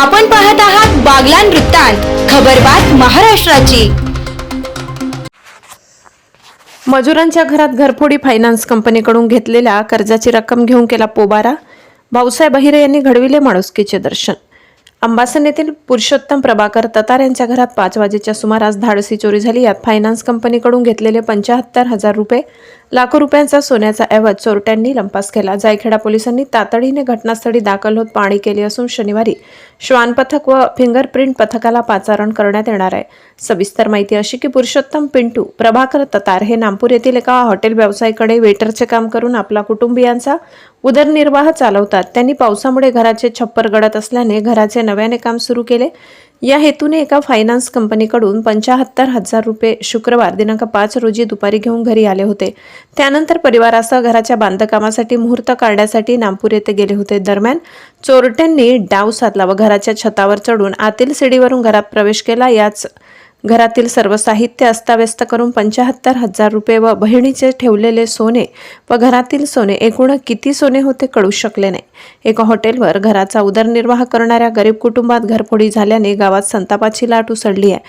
आपण पाहत आहात बागलान वृत्तांत खबरबात महाराष्ट्राची. मजुरांच्या घरात घरफोडी फायनान्स कंपनीकडून घेतलेल्या कर्जाची रक्कम घेऊन केला पोबारा. भाऊसाहेब अहिरे यांनी घडविले माणुसकीचे दर्शन. अंबासन येथील पुरुषोत्तम प्रभाकर ततार यांच्या घरात पाच वाजेच्या सुमारास धाडसी चोरी झाली. यात फायनान्स कंपनीकडून घेतलेले पंचाहत्तर हजार रुपये लाखो रुपयांचा सोन्याचा ऐवज चोरट्यांनी लंपास केला. जायखेडा पोलिसांनी तातडीने घटनास्थळी दाखल होत पाहणी केली असून शनिवारी श्वान पथक व फिंगरप्रिंट पथकाला पाचारण करण्यात येणार आहे. सविस्तर माहिती अशी की पुरुषोत्तम पिंटू प्रभाकर ततार हे नागपूर येथील एका हॉटेल व्यवसायाकडे वेटरचे काम करून आपला कुटुंबियांचा उदरनिर्वाह चालवतात. त्यांनी पावसामुळे घराचे छप्पर गडत असल्याने घराचे नव्याने काम सुरू केले. या हेतूने एका फायनान्स कंपनीकडून पंचाहत्तर हजार रुपये शुक्रवार दिनांक पाच रोजी दुपारी घेऊन घरी आले होते. त्यानंतर परिवारासह घराच्या बांधकामासाठी मुहूर्त काढण्यासाठी नागपूर येथे गेले होते. दरम्यान चोरट्यांनी डाव साधला व घराच्या छतावर चढून आतील सीडीवरून घरात प्रवेश केला. याच घरातील सर्व साहित्य अस्ताव्यस्त करून पंचाहत्तर हजार रुपये व बहिणीचे ठेवलेले सोने व घरातील सोने एकूण किती सोने होते कळू शकले नाही. एका हॉटेलवर घराचा उदरनिर्वाह करणाऱ्या गरीब कुटुंबात घरफोडी झाल्याने गावात संतापाची लाट उसळली आहे.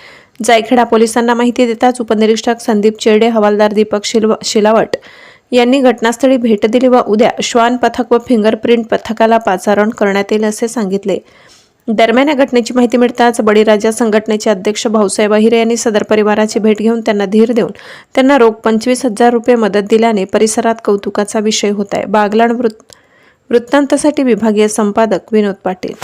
जायखेडा पोलिसांना माहिती देताच उपनिरीक्षक संदीप चेडे हवालदार दीपक शिलव शिलावट यांनी घटनास्थळी भेट दिली व उद्या श्वान पथक व फिंगरप्रिंट पथकाला पाचारण करण्यात येईल असे सांगितले. दरम्यान या घटनेची माहिती मिळताच बळीराजा संघटनेचे अध्यक्ष भाऊसाहेब अहिरे यांनी सदर परिवाराची भेट घेऊन त्यांना धीर देऊन त्यांना रोख पंचवीस हजार रुपये मदत दिल्याने परिसरात कौतुकाचा विषय होत आहे. बागलाण वृत्त वृत्तांतासाठी विभागीय संपादक विनोद पाटील.